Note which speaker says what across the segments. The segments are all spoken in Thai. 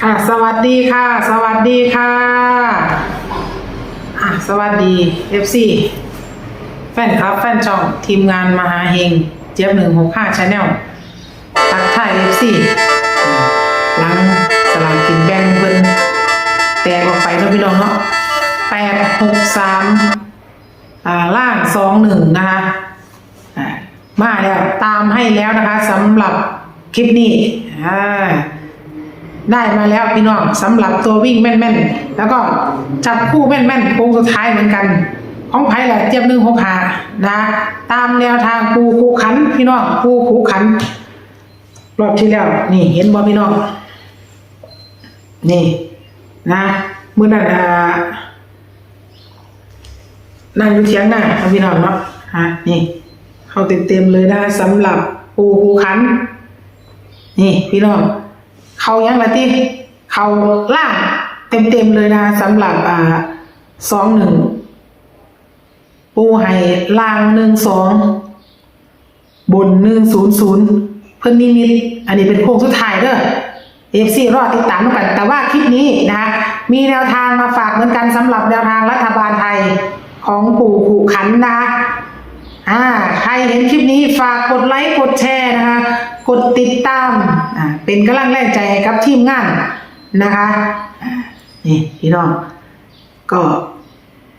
Speaker 1: ค่ะ สวัสดีค่ะ สวัสดีค่ะอะสวัสดี FC แฟนคลับแฟนช่องทีมงานมหาเฮงเจี๊ยบหนึ่งหกห้าชาแนลทักทาย FC หลังสลากกินแบ่งเพิ่นแตกออกไปเนาะพี่น้องเนาะแปดหกสามอ่าล่างสองหนึ่งนะคะอ่ามาแล้วตามให้แล้วนะคะสำหรับคลิปนี้อ่า ได้มาแล้วพี่น้องสำหรับตัววิ่งแม่นๆ แล้วก็จับคู่แม่นๆโค้งสุดท้ายเหมือนกัน ของไผ่แหละเจียบหนึ่งหกหานะ ตามแนวทางปูคูขัน พี่น้องปูคูขัน รอบที่แล้ว นี่เห็นบ่พี่น้อง นี่ นะเมื่อนั้นอ่านั่งอยู่เทียงหน้าพี่น้องเนาะฮะนี่เข้าเต็มๆเลยนะสำหรับปูคูขัน นี่พี่น้อง เขายังละที่เขาล่างเต็มๆเลยนะสำหรับอ่าสองหนึ่งปูให้ล่างหนึ่งสองบนหนึ่งศูนย์ศูนย์เพิ่นนิมิตอันนี้เป็นโค้งสุดท้ายเด้อเอฟซีรอติดตามกัน แต่ว่าคลิปนี้นะคะมีแนวทางมาฝากเหมือนกันสำหรับแนวทางรัฐบาลไทยของปู่ขู่ขันนะคะ อ่าใครเห็นคลิปนี้ฝากกดไลค์กดแชร์นะคะ กดติดตามอ่าเป็นกำลังแรงใจให้กับทีมงานนะคะนี่พี่น้องก็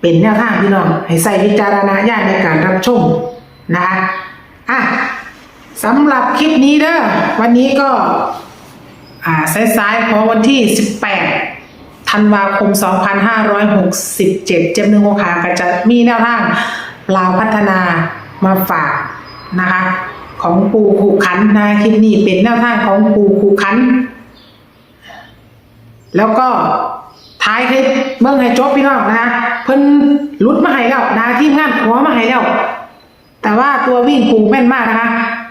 Speaker 1: เป็นแนวทางพี่น้องให้ใส่วิจารณญาณในการรับชมนะคะอะสำหรับคลิปนี้เด้อวันนี้ก็อ่าสายๆของวันที่ 18ธันวาคม 2567 เจมหนึ่งโอคาก็จะมีแนวทาง ลาวพัฒนามาฝากนะคะ ของปูขู่ขันนะคลิปนี้เป็นแนวทางของปูขู่ขัน แล้วก็ท้ายคลิปเมื่อไงจบพี่น้องนะคะเพิ่นหลุดมาให้แล้วนะทีมงานหัวมาให้แล้ว แต่ว่าตัววิ่งปูแม่นมากนะคะ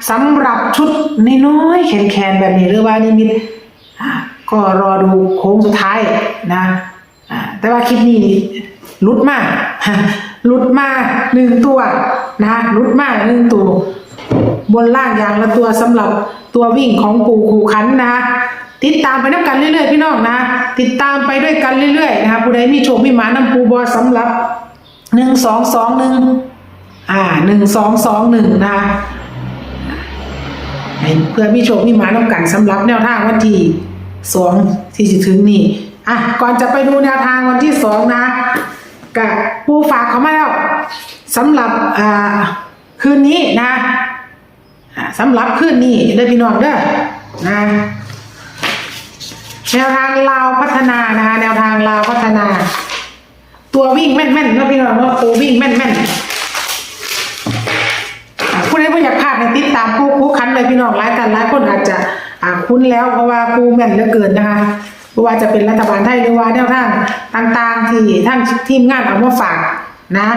Speaker 1: สำหรับชุดน้อยๆแขนๆแบบนี้หรือว่านิมิตก็รอดูโค้งสุดท้ายนะแต่ว่าคลิปนี้ลุดมาก หลุดมาหนึ่งตัวนะหลุดมาหนึ่งตัว บนล่างอย่างละตัวสำหรับตัววิ่งของปู่ขู่ขันนะคะติดตามไปน้ำกันเรื่อยๆพี่น้องนะติดตามไปด้วยกันเรื่อยๆนะคะผู้ใดมีโชคมีหมาน้ำปูบอสำหรับหนึ่งสองสองหนึ่งอ่าหนึ่งสองสองหนึ่งนะคะเพื่อมีโชคมีหมาน้ำกันสำหรับแนวทางวันที่สองที่จะถึงนี่อะก่อนจะไปดูแนวทางวันที่สองนะ กับปูฝากเขามาแล้วสำหรับคืนนี้นะสำหรับคืนนี้เด้พี่น้องเด้อนะแนวทางลาวพัฒนานะคะแนวทางลาวพัฒนา ตัววิ่งแม่นๆเนาะพี่น้องเนาะตัววิ่งแม่นๆอ่าผู้ใดไม่อยากพลาดในติดตามผู้ผู้คันเลยพี่น้องหลายกันหลายคนอาจจะคุ้นแล้วเพราะว่าผู้แม่นเหลือเกินนะคะ ไม่ว่าจะเป็นรัฐบาลไทยหรือว่าแนวทางต่างๆ ที่ท่านทีมงานเอามาฝากนะ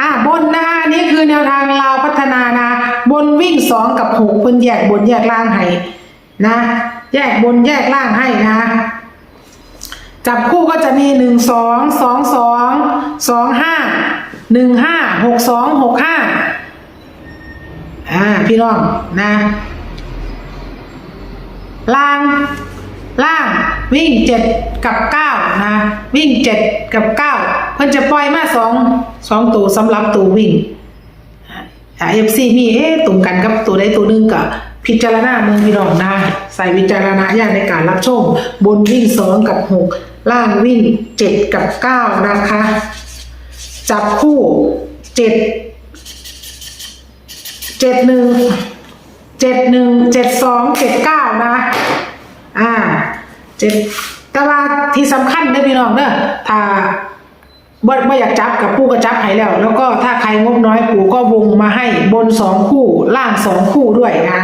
Speaker 1: อ่าบนนะคะนี่คือแนวทางลาพัฒนานะ บนวิ่งสองกับหกเพิ่นแยกบนแยกล่างให้นะ แยกบนแยกล่างให้นะ จับคู่ก็จะมีหนึ่งสองสองสองสองห้าหนึ่งห้าหกสองหกห้าอ่าพี่น้องนะ ล่าง ล่างวิ่งเจ็ดกับเก้านะวิ่งเจ็ดกับเก้าเพิ่นจะปล่อยมาสองสองตัวสำหรับตัววิ่งเอฟซีมีเอ๊ะตรงกันกับตัวใดตัวหนึ่งกับพิจารณาเมืองพี่น้องนะใส่วิจารณญาณในการรับชม บนวิ่งสองกับหกล่างวิ่งเจ็ดกับเก้านะคะ จับคู่เจ็ดเจ็ดหนึ่งเจ็ดหนึ่งเจ็ดสองเจ็ดเก้านะ อ่าเจ็ดแต่ว่าที่สำคัญเด้อพี่น้องเด้อถ้าบ่บ่อยากจับกับปู่ก็จับให้แล้ว แล้วก็ถ้าใครงบน้อยปู่ก็วงมาให้บนสองคู่ล่างสองคู่ด้วยนะ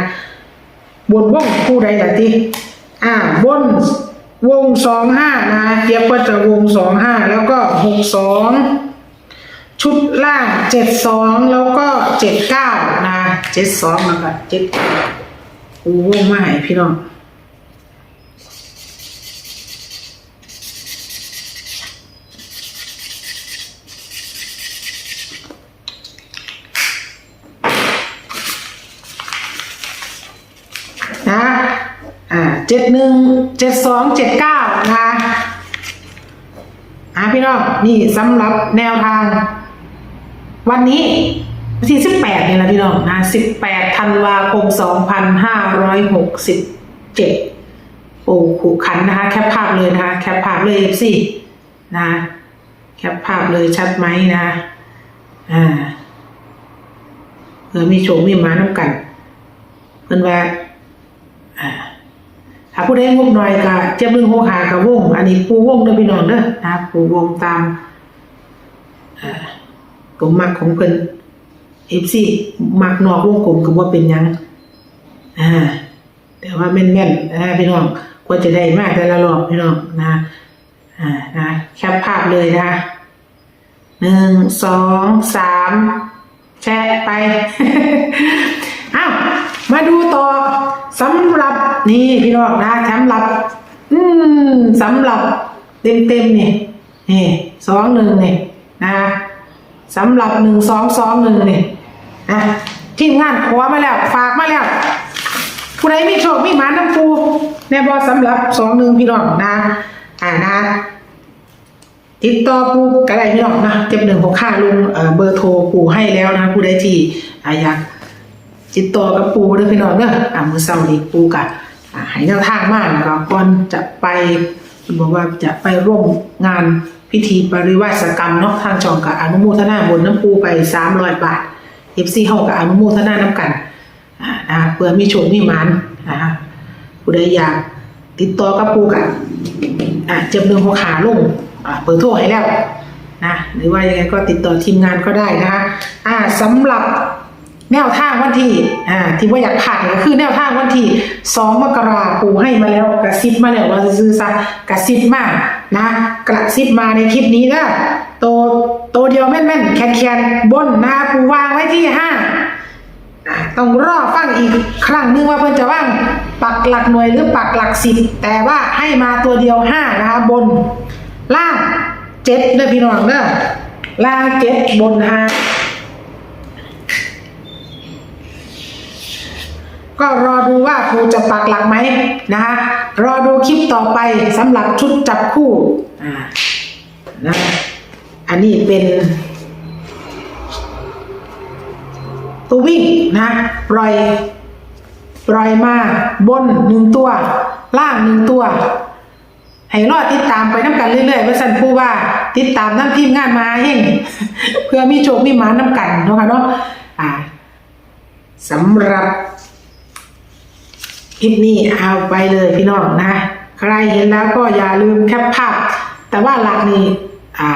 Speaker 1: บนวงคู่ใดล่ะที่อ่าบนวงสองห้านะเทียบก็จะวงสองห้าแล้วก็หกสองชุดล่างเจ็ดสองแล้วก็เจ็ดเก้านะเจ็ดสองแล้วก็เจ็ดปู่วงมาให้พี่น้อง นะ อ่า เจ็ดหนึ่งเจ็ดสองเจ็ดเก้านะคะอ่าพี่น้องนี่สำหรับแนวทาง วันนี้วันที่สิบแปดเนี่ยนะพี่น้องนะสิบแปดธันวาคมสองพันห้าร้อยหกสิบเจ็ดโอ้ขู่ขันนะคะ แคปภาพเลยนะคะ แคปภาพเลยเอฟซีนะ แคปภาพเลยชัดไหมนะอ่าเผื่อมีโชว์มีหมาน้ำกันเพิ่นว่าอ่า ถ้าผู้ใดงบหน่อยก็เจ็บเรื่องหัวขากับวง อันนี้ปูวงเด้อพี่น้องเด้อนะปูวงตามอ่าผมมักของเพิ่น FC มักนอกวงกลมก็บ่เป็นหยังอ่าแต่ว่าแม่นๆนะพี่น้องกว่าจะได้มากแต่ละรอบพี่น้องนะอ่านะแคปภาพเลยนะคะหนึ่งสองสามแชะไปอ้าวมาดูต่อ สำหรับนี่พี่น้องนะสำหรับ อืมสำหรับเต็มเต็มๆนี่นี่สองหนึ่งนี่นะสำหรับหนึ่งสองสองหนึ่งนี่นะทีมงานขอมาแล้ว ฝากมาแล้วผู้ใดมีโชคมีหมาน้ำปูแน่บอสำหรับสองหนึ่งพี่น้องนะ อ่านะติดต่อปูก็ได้พี่น้องนะเจ็บหนึ่งของค่าลุงเบอร์โทรปูให้แล้วนะผู้ใดที่อยาก ติดต่อกับปูเด้อพี่น้องเด้ออ่ามือเศร้านี้ปูกะอ่าให้แนวทางมากแล้วก็ก่อนจะไปคุณบอกว่าจะไปร่วมงานพิธีปริวาสกรรมเนาะทางจองกับอนุโมทนาบนน้ำปูไปสามร้อยบาทเอฟซีเฮากับอนุโมทนาน้ำกันอ่านะเพื่อมีโชคมีหมันนะคะผู้ใดอยากติดต่อกับปูกันอะเจ็บเรื่องหัวขาลงอะเปิดโทรให้แล้วนะหรือว่ายังไงก็ติดต่อทีมงานก็ได้นะคะอ่าสำหรับ แนวทางวันที่อ่าที่ว่าอยากขาดก็คือแนวทางวันที่สองมกราปูให้มาแล้วกระซิบมาแล้วว่าจะซื้อซะกระซิบมานะ กระซิบมาในคลิปนี้นะโตโตเดียวแม่นๆแคนๆบนนะปูวางไว้ที่ห้าต้องรอฟังอีกครั้งหนึงว่าเพิ่อนจะว่างปักหลักหน่วยหรือปักหลักสิบแต่ว่าให้มาตัวเดียวห้านะคะบน ล่างเจ็ดเด้อพี่น้องเด้อล่างเจ็ดบนห้า ก็รอดูว่าครูจะปักหลักไหมนะคะรอดูคลิปต่อไปสำหรับชุดจับคู่อ่านะอันนี้เป็น ตัววิ่งนะปล่อยปล่อยมาบนหนึ่งตัว ล่างหนึ่งตัว ให้รอดติดตามไปน้ำกันเรื่อยๆว่าสันผู้ว่าติดตามน้ำทีมงานมาเองเพื่อมีโชคมีมาน้ำกันเนาะค่ะเนาะอ่าสำหรับ คลิปนี้เอาไปเลยพี่น้องนะ ใครเห็นแล้วก็อย่าลืมแคปภาพ แต่ว่าหลักนี้อ่า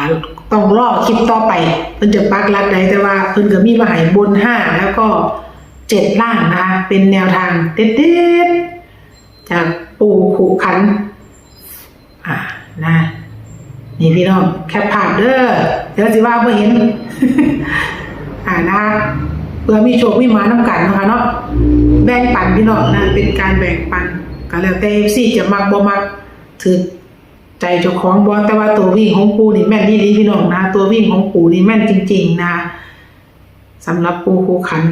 Speaker 1: ต้องรอคลิปต่อไปเพิ่นจะปักหลักใดแต่ว่าเพิ่นก็มีมาให้บนห้าแล้วก็เจ็ดล่างนะคะเป็นแนวทางเด็ดๆจากปู่ขู่ขันอ่านะนี่พี่น้องแคปภาพเด้อเดี๋ยวสิว่าเ่อเห็น อ่านะเพื่อมีโชคมีหมาน้ำกันนะคะเนาะ แบ่งปันพี่น้องนะเป็นการแบ่งปันก็แล้วแต่ซี่จะมักบ่มักถือใจเจ้าของบอลแต่ว่าตัววิ่งของปูนี่แม่นที่ดีพี่น้องนะ ตัววิ่งของปูนี่แม่นจริง ๆ นะสำหรับปูคูขัน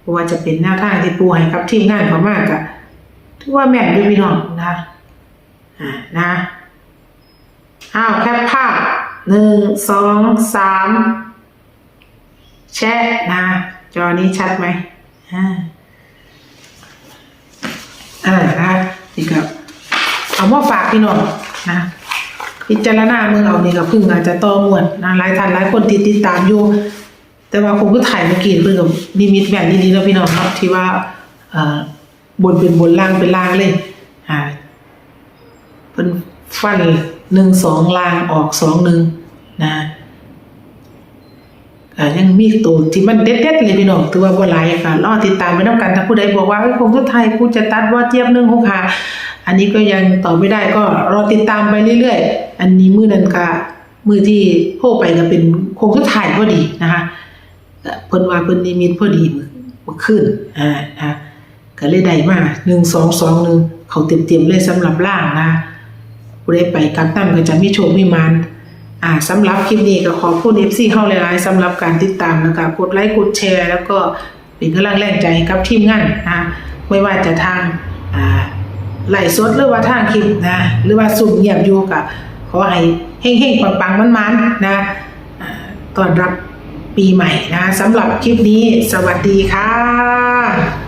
Speaker 1: เพราะว่าจะเป็นแนวทางที่ปูให้กับทีมงานเขามากอะถือว่าแม่นด้วยพี่น้องนะอ่านะอ้าวแคปภาพหนึ่งสองสามแชะนะ จอนี้ชัดไหมอ่า อ่านะนี่ครับเอามาฝากพี่น้องนะพิจารณาเมืองเอานี่ก็พึ่งอาจจะต่อมวนนะหลายท่านหลายคนติดติดตามอยู่ แต่ว่าคงก็ถ่ายเมื่อกี้เพิ่งกับนิมิตแบบนี้ๆแล้วพี่น้องครับที่ว่าเอ่อบนเป็นบนล่างเป็นล่างเลยอ่าเป็นฟันหนึ่งสองล่างออกสองหนึ่งนะ ยังมีตัวที่มันเด็ดๆเลยพี่น้องตัวบัวไหลายค่ะรอติดตามไปน้ำกันถ้าผู้ใดบอกว่าเอ้ยคงทุกไทยผู้จะตัดว่าเจี๊ยบหนึ่งหกค่ะอันนี้ก็ยังตอบไม่ได้ก็รอติดตามไปเรื่อยๆ อันนี้มือนันกะมือที่โพไปก็เป็นคงทุกไทยพอดีนะคะเพิ่นว่าเพิ่นนิมิตพอดีมือมือขึ้นอ่าอ่าก็เลยได้มาหนึ่งสองสองหนึ่งเขาเต็มๆเลยสำหรับล่างนะผู้ใดไปกับตั้มก็จะมีโชคมีมาน อ่าสำหรับคลิปนี้ก็ขอพูดเอฟซีเข้าหลายๆสำหรับการติดตามนะคะกดไลค์กดแชร์ แล้วก็เป็นกำลังแรงใจกับทีมงานนะไม่ว่าจะทางอ่าไหลสดหรือว่าทางคลิปนะหรือว่าสุ่มเงียบอยู่กับขอให้เฮ้งๆปังๆมันๆนนะตอนรับปีใหม่นะสำหรับคลิปนี้สวัสดีค่ะ